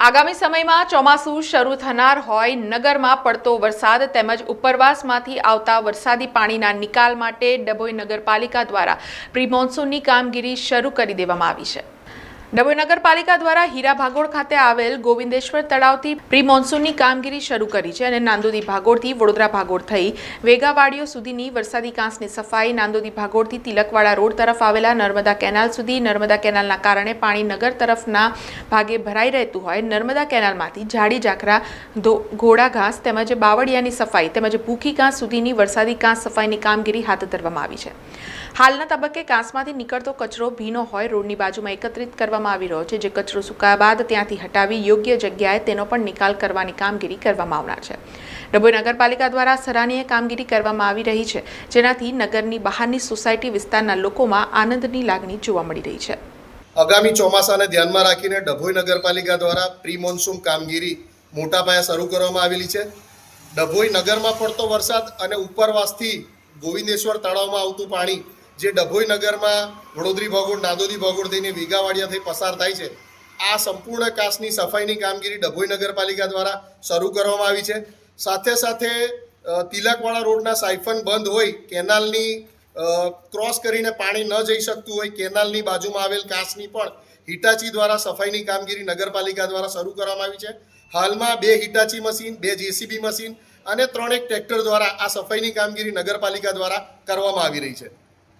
આગામી સમયમાં ચોમાસું શરૂ થનાર હોય, નગરમાં પડતો વરસાદ તેમજ ઉપરવાસમાંથી આવતા વરસાદી પાણીના નિકાલ માટે ડભોઈ નગરપાલિકા દ્વારા પ્રી મોન્સૂનની કામગીરી શરૂ કરી દેવામાં આવી છે. ડભોઈ નગરપાલિકા દ્વારા હીરા ભાગોળ ખાતે આવેલ ગોવિંદેશ્વર તળાવથી પ્રી મોન્સૂનની કામગીરી શરૂ કરી છે અને નાંદોદી ભાગોળથી વડોદરા ભાગોળ થઈ. વેગાવાડીઓ સુધીની વરસાદી કાંસની સફાઈ નાંદોદી ભાગોળથી તિલકવાડા રોડ તરફ આવેલા નર્મદા કેનાલ સુધી. નર્મદા કેનાલના કારણે પાણી નગર તરફના ભાગે ભરાઈ રહેતું હોય. નર્મદા કેનાલમાંથી જાડી ઝાખરા ઘોડા ઘાસ તેમજ બાવળિયાની સફાઈ તેમજ ભૂખી ઘાસ સુધીની વરસાદી કાંસ સફાઈની કામગીરી હાથ ધરવામાં આવી છે. હાલના તબક્કે કાંસમાંથી નીકળતો કચરો ભીનો હોય. રોડની બાજુમાં એકત્રિત કરવામાં આવી રહ્યો છે. જે કચરો સુકાયા બાદ ત્યાંથી હટાવી યોગ્ય જગ્યાએ તેનો પણ નિકાલ કરવાની કામગીરી કરવામાં આવનાર છે. ડભોઈ નગરપાલિકા દ્વારા સરાહનીય કામગીરી કરવામાં આવી રહી છે, જેનાથી નગરની બહારની સોસાયટી વિસ્તારના લોકોમાં આનંદની લાગણી જોવા મળી રહી છે. આગામી ચોમાસાને ધ્યાનમાં રાખીને ડભોઈ નગરપાલિકા દ્વારા પ્રી મોન્સૂન કામગીરી મોટા પાયે શરૂ કરવામાં આવેલી છે. ડભોઈ નગરમાં પડતો વરસાદ અને ઉપરવાસથી ગોવિંદેશ્વર તળાવમાં આવતું પાણી જે ડભોઈ નગરમાં વડોદરી ભગોળ, નાદોદી ભગોળ થઈને વીઘાવાડિયા થઈ પસાર થાય છે, આ સંપૂર્ણ કાસની સફાઈની કામગીરી ડભોઈ નગરપાલિકા દ્વારા શરૂ કરવામાં આવી છે. સાથે સાથે તિલકવાળા રોડના સાયફન બંધ હોય, કેનાલની ક્રોસ કરીને પાણી ન જઈ શકતું હોય, કેનાલની બાજુમાં આવેલ કાસની પણ હિટાચી દ્વારા સફાઈની કામગીરી નગરપાલિકા દ્વારા શરૂ કરવામાં આવી છે. હાલમાં બે હિટાચી મશીન, બે જેસીબી મશીન અને ત્રણેક ટ્રેક્ટર દ્વારા આ સફાઈની કામગીરી નગરપાલિકા દ્વારા કરવામાં આવી રહી છે.